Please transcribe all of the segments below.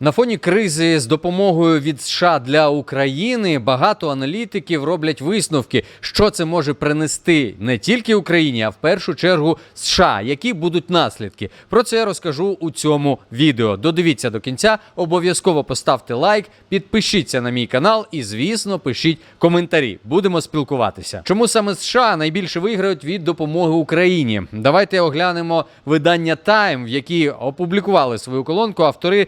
На фоні кризи з допомогою від США для України багато аналітиків роблять висновки, що це може принести не тільки Україні, а в першу чергу США. Які будуть наслідки? Про це я розкажу у цьому відео. Додивіться до кінця. Обов'язково поставте лайк, підпишіться на мій канал і, звісно, пишіть коментарі. Будемо спілкуватися. Чому саме США найбільше виграють від допомоги Україні? Давайте оглянемо видання Time, в які опублікували свою колонку автори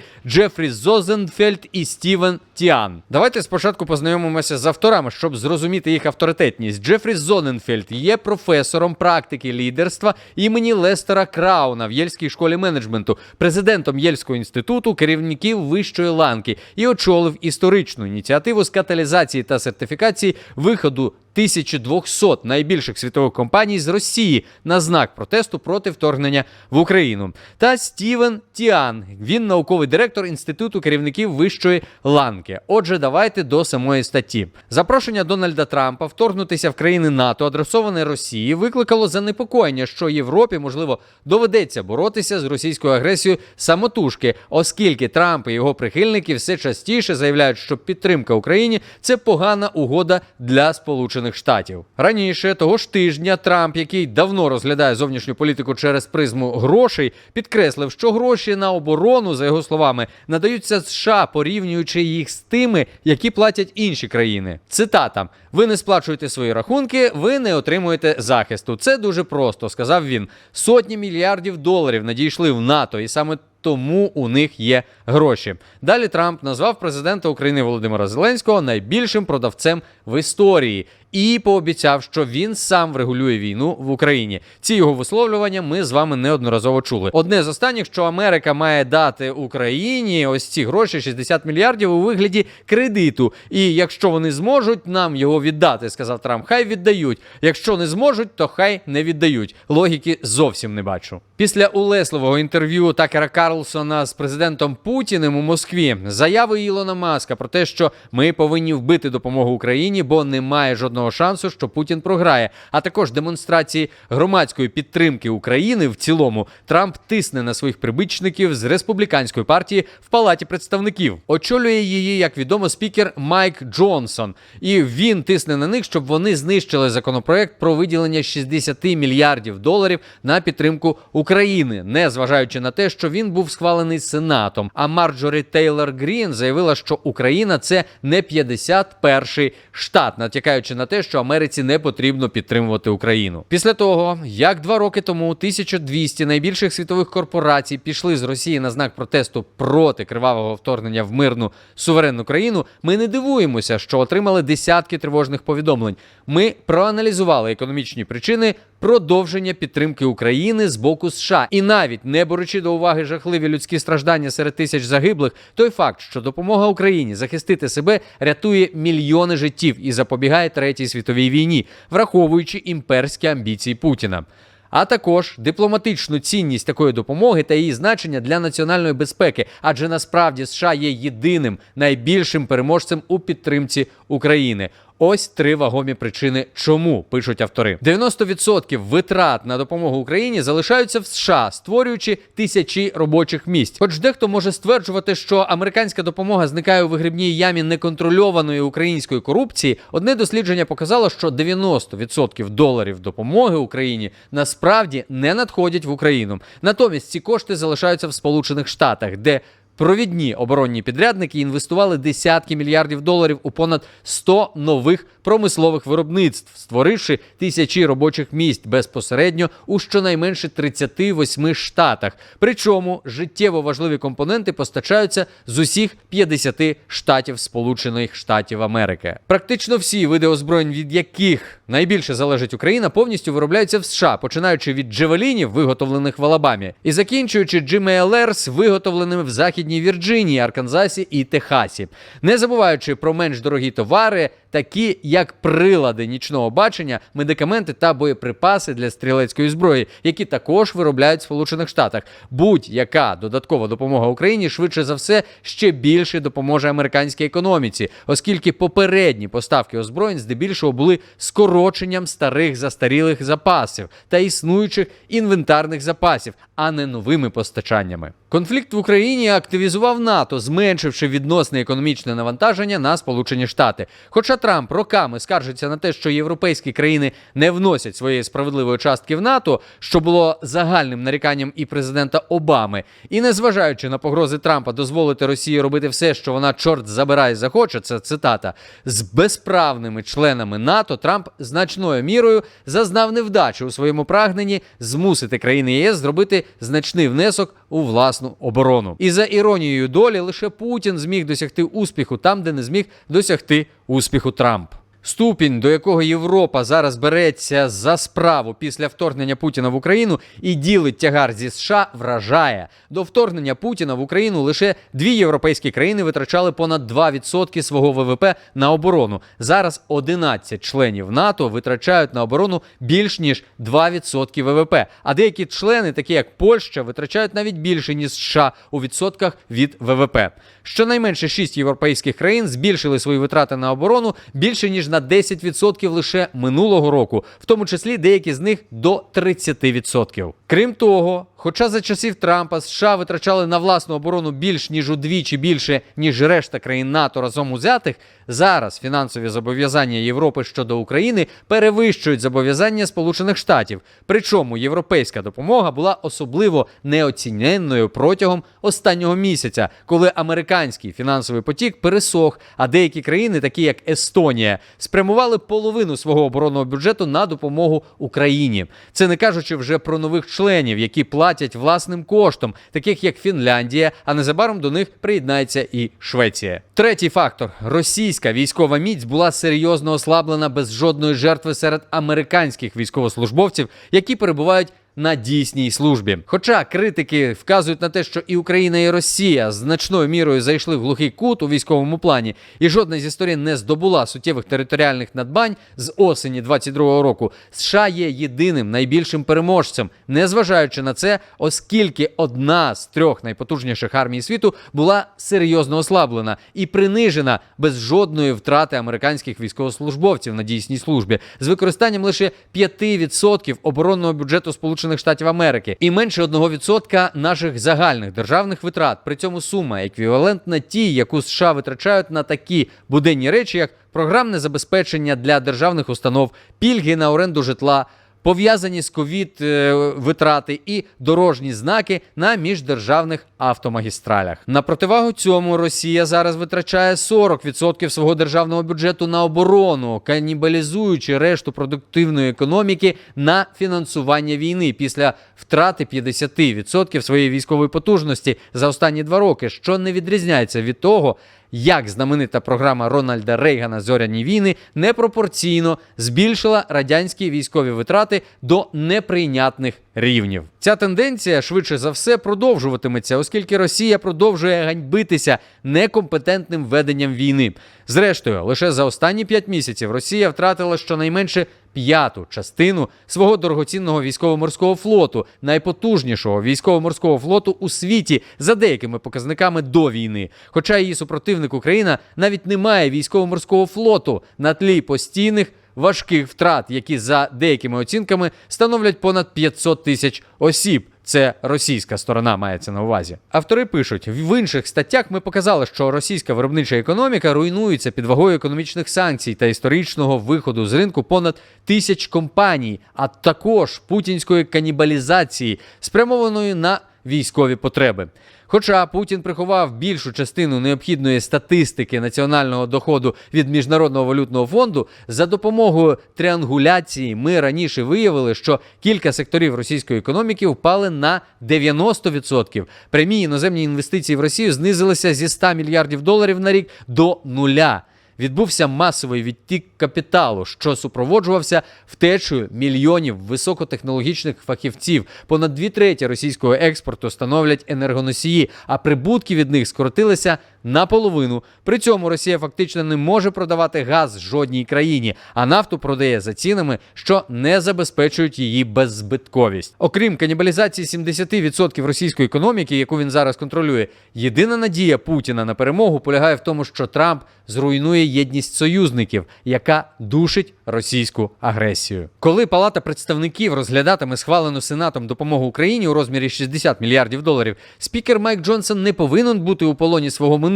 Джефрі Зозенфельд і Стівен Тіан. Давайте спочатку познайомимося з авторами, щоб зрозуміти їх авторитетність. Джефрі Зоненфельд є професором практики лідерства імені Лестера Крауна в Єльській школі менеджменту, президентом Єльського інституту керівників вищої ланки і очолив історичну ініціативу з каталізації та сертифікації виходу 1200 найбільших світових компаній з Росії на знак протесту проти вторгнення в Україну. Та Стівен Тіан. Він науковий директор інституту керівників вищої ланки. Отже, давайте до самої статті. Запрошення Дональда Трампа вторгнутися в країни НАТО, адресоване Росії, викликало занепокоєння, що Європі можливо доведеться боротися з російською агресією самотужки, оскільки Трамп і його прихильники все частіше заявляють, що підтримка Україні це погана угода для Сполучених Штатів. Раніше того ж тижня Трамп, який давно розглядає зовнішню політику через призму грошей, підкреслив, що гроші на оборону, за його словами, надаються США, порівнюючи їх з тими, які платять інші країни. Цитата: ви не сплачуєте свої рахунки, ви не отримуєте захисту. Це дуже просто, сказав він. Сотні мільярдів доларів надійшли в НАТО, і саме тому у них є гроші. Далі Трамп назвав президента України Володимира Зеленського найбільшим продавцем в історії і пообіцяв, що він сам врегулює війну в Україні. Ці його висловлювання ми з вами неодноразово чули. Одне з останніх, що Америка має дати Україні ось ці гроші 60 мільярдів у вигляді кредиту. І якщо вони зможуть нам його віддати, сказав Трамп, хай віддають. Якщо не зможуть, то хай не віддають. Логіки зовсім не бачу. Після улесливого інтерв'ю Такера Карлсона з президентом Путіним у Москві заяви Ілона Маска про те, що ми повинні вбити допомогу Україні, бо немає жодного шансу, що Путін програє. А також демонстрації громадської підтримки України в цілому Трамп тисне на своїх прибичників з республіканської партії в палаті представників. Очолює її, як відомо, спікер Майк Джонсон, і він тисне на них, щоб вони знищили законопроект про виділення 60 мільярдів доларів на підтримку України, не зважаючи на те, що він був схвалений Сенатом. А Марджорі Тейлор Грін заявила, що Україна це не 51-й штат, натякаючи на те, що Америці не потрібно підтримувати Україну. Після того, як два роки тому 1200 найбільших світових корпорацій пішли з Росії на знак протесту проти кривавого вторгнення в мирну суверенну країну, ми не дивуємося, що отримали десятки тривожних повідомлень. Ми проаналізували економічні причини продовження підтримки України з боку США, і навіть не беручи до уваги жахливі людські страждання серед тисяч загиблих, той факт, що допомога Україні захистити себе рятує мільйони життів і запобігає третій світовій війні, враховуючи імперські амбіції Путіна. А також дипломатичну цінність такої допомоги та її значення для національної безпеки, адже насправді США є єдиним найбільшим переможцем у підтримці України. Ось три вагомі причини, чому пишуть автори. 90% витрат на допомогу Україні залишаються в США, створюючи тисячі робочих місць. Хоч дехто може стверджувати, що американська допомога зникає у вигрібній ямі неконтрольованої української корупції. Одне дослідження показало, що 90% доларів допомоги Україні насправді не надходять в Україну. Натомість ці кошти залишаються в Сполучених Штатах, де Провідні оборонні підрядники інвестували десятки мільярдів доларів у понад 100 нових промислових виробництв, створивши тисячі робочих місць безпосередньо у щонайменше 38 штатах. Причому життєво важливі компоненти постачаються з усіх 50 штатів Сполучених Штатів Америки. Практично всі види озброєнь, від яких найбільше залежить Україна, повністю виробляються в США, починаючи від джевелінів, виготовлених в Алабамі, і закінчуючи GMLRs, виготовленими в Західній Вірджинії, Арканзасі і Техасі, не забуваючи про менш дорогі товари, такі як прилади нічного бачення, медикаменти та боєприпаси для стрілецької зброї, які також виробляють в Сполучених Штатах. Будь-яка додаткова допомога Україні швидше за все ще більше допоможе американській економіці, оскільки попередні поставки озброєнь здебільшого були скороченням старих застарілих запасів та існуючих інвентарних запасів, а не новими постачаннями. Конфлікт в Україні активізував НАТО, зменшивши відносне економічне навантаження на Сполучені Штати. Хоча Трамп роками скаржиться на те, що європейські країни не вносять своєї справедливої частки в НАТО, що було загальним наріканням і президента Обами, і незважаючи на погрози Трампа дозволити Росії робити все, що вона чорт забирає захоче, це цитата з безправними членами НАТО, Трамп значною мірою зазнав невдачі у своєму прагненні змусити країни ЄС зробити значний внесок у власну оборону. І за іронією долі лише Путін зміг досягти успіху там, де не зміг досягти успіху Трамп. Ступінь, до якого Європа зараз береться за справу після вторгнення Путіна в Україну і ділить тягар зі США, вражає. До вторгнення Путіна в Україну лише дві європейські країни витрачали понад 2% свого ВВП на оборону. Зараз 11 членів НАТО витрачають на оборону більш ніж 2% ВВП. А деякі члени, такі як Польща, витрачають навіть більше ніж США у відсотках від ВВП. Щонайменше 6 європейських країн збільшили свої витрати на оборону більше ніж на 10% лише минулого року, в тому числі деякі з них до 30%. Крім того, хоча за часів Трампа США витрачали на власну оборону більш ніж удвічі більше ніж решта країн НАТО разом узятих, зараз фінансові зобов'язання Європи щодо України перевищують зобов'язання Сполучених Штатів. Причому європейська допомога була особливо неоціненною протягом останнього місяця, коли американський фінансовий потік пересох, а деякі країни, такі як Естонія, спрямували половину свого оборонного бюджету на допомогу Україні. Це не кажучи вже про нових членів, які платять власним коштом, таких як Фінляндія, а незабаром до них приєднається і Швеція. Третій фактор: російська військова міць була серйозно ослаблена без жодної жертви серед американських військовослужбовців, які перебувають на дійсній службі. Хоча критики вказують на те, що і Україна, і Росія значною мірою зайшли в глухий кут у військовому плані, і жодна зі сторін не здобула суттєвих територіальних надбань з осені 22-го року. США є єдиним найбільшим переможцем, незважаючи на це, оскільки одна з трьох найпотужніших армій світу була серйозно ослаблена і принижена без жодної втрати американських військовослужбовців на дійсній службі з використанням лише 5% оборонного бюджету Сполучених Штатів Америки і менше 1% наших загальних державних витрат. При цьому сума еквівалентна тій, яку США витрачають на такі буденні речі, як програмне забезпечення для державних установ, пільги на оренду житла. Пов'язані з ковід е, витрати і дорожні знаки на міждержавних автомагістралях. На противагу цьому Росія зараз витрачає 40% свого державного бюджету на оборону, канібалізуючи решту продуктивної економіки на фінансування війни після втрати 50% своєї військової потужності за останні два роки, що не відрізняється від того, як знаменита програма Рональда Рейгана Зоряні війни непропорційно збільшила радянські військові витрати до неприйнятних рівнів. Ця тенденція швидше за все продовжуватиметься, оскільки Росія продовжує ганьбитися некомпетентним веденням війни. Зрештою, лише за останні п'ять місяців Росія втратила щонайменше п'яту частину свого дорогоцінного військово-морського флоту, найпотужнішого військово-морського флоту у світі за деякими показниками до війни. Хоча її супротивник Україна навіть не має військово-морського флоту на тлі постійних. Важких втрат, які за деякими оцінками становлять понад 500 тисяч осіб. Це російська сторона мається на увазі. Автори пишуть: в інших статтях ми показали, що російська виробнича економіка руйнується під вагою економічних санкцій та історичного виходу з ринку понад тисяч компаній, а також путінської канібалізації, спрямованої на військові потреби. Хоча Путін приховав більшу частину необхідної статистики національного доходу від міжнародного валютного фонду, за допомогою тріангуляції ми раніше виявили, що кілька секторів російської економіки впали на 90%. Прямі іноземні інвестиції в Росію знизилися зі 100 мільярдів доларів на рік до нуля. Відбувся масовий відтік капіталу, що супроводжувався втечею мільйонів високотехнологічних фахівців. Понад дві треті російського експорту становлять енергоносії, а прибутки від них скоротилися наполовину. При цьому Росія фактично не може продавати газ жодній країні, а нафту продає за цінами, що не забезпечують її беззбитковість. Окрім канібалізації 70% російської економіки, яку він зараз контролює, єдина надія Путіна на перемогу полягає в тому, що Трамп зруйнує єдність союзників, яка душить російську агресію. Коли Палата представників розглядатиме схвалену Сенатом допомогу Україні у розмірі 60 мільярдів доларів, спікер Майк Джонсон не повинен бути у полоні свого минулого,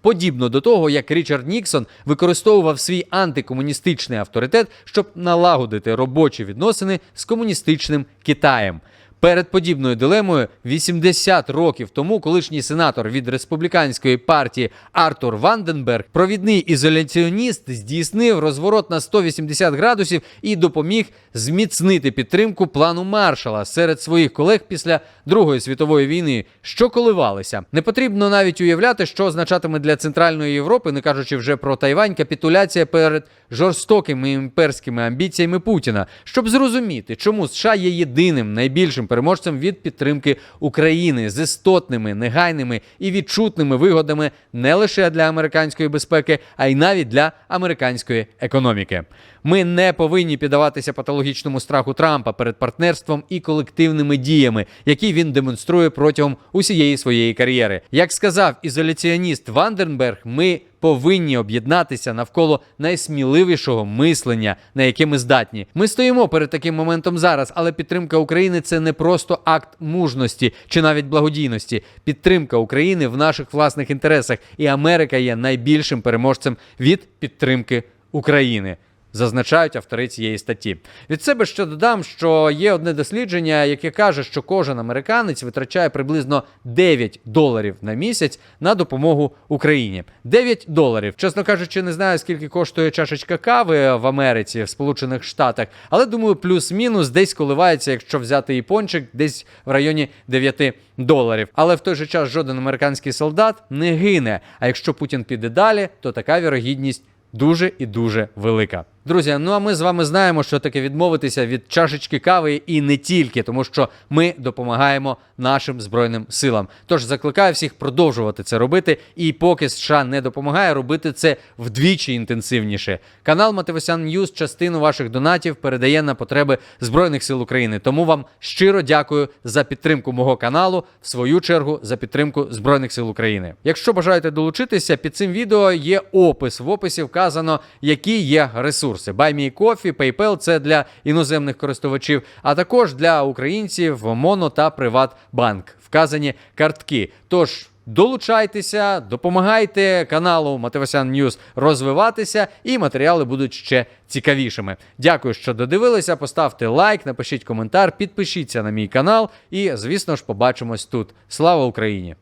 подібно до того, як Річард Ніксон використовував свій антикомуністичний авторитет, щоб налагодити робочі відносини з комуністичним Китаєм. Перед подібною дилемою 80 років тому колишній сенатор від республіканської партії Артур Ванденберг, провідний ізоляціоніст, здійснив розворот на 180 градусів і допоміг зміцнити підтримку плану Маршала серед своїх колег після Другої світової війни, що коливалися. Не потрібно навіть уявляти, що означатиме для центральної Європи, не кажучи вже про Тайвань, капітуляція перед жорстокими імперськими амбіціями Путіна, щоб зрозуміти, чому США є єдиним найбільшим переможцем від підтримки України з істотними, негайними і відчутними вигодами не лише для американської безпеки, а й навіть для американської економіки. Ми не повинні піддаватися патологічному страху Трампа перед партнерством і колективними діями, які він демонструє протягом усієї своєї кар'єри. Як сказав ізоляціоніст Ванденберг, ми повинні об'єднатися навколо найсміливішого мислення, на яке ми здатні. Ми стоїмо перед таким моментом зараз, але підтримка України це не просто акт мужності чи навіть благодійності. Підтримка України в наших власних інтересах, і Америка є найбільшим переможцем від підтримки України. Зазначають автори цієї статті. Від себе ще додам, що є одне дослідження, яке каже, що кожен американець витрачає приблизно 9 доларів на місяць на допомогу Україні. 9 доларів. Чесно кажучи, не знаю, скільки коштує чашечка кави в Америці, в Сполучених Штатах, але думаю, плюс-мінус десь коливається, якщо взяти і пончик, десь в районі 9 доларів. Але в той же час жоден американський солдат не гине. А якщо Путін піде далі, то така вірогідність дуже і дуже велика. Друзі, ну а ми з вами знаємо, що таке відмовитися від чашечки кави і не тільки, тому що ми допомагаємо нашим збройним силам. Тож закликаю всіх продовжувати це робити, і поки США не допомагає, робити це вдвічі інтенсивніше. Канал Мативосян Ньюз частину ваших донатів передає на потреби збройних сил України. Тому вам щиро дякую за підтримку мого каналу, в свою чергу за підтримку збройних сил України. Якщо бажаєте долучитися, під цим відео є опис. В описі вказано, які є ресурси. BuyMeCoffee, PayPal – це для іноземних користувачів, а також для українців Моно та Приватбанк. Вказані картки. Тож. Долучайтеся, допомагайте каналу Мативасян Ньюз розвиватися, і матеріали будуть ще цікавішими. Дякую, що додивилися. Поставте лайк, напишіть коментар, підпишіться на мій канал, і, звісно ж, побачимось тут. Слава Україні!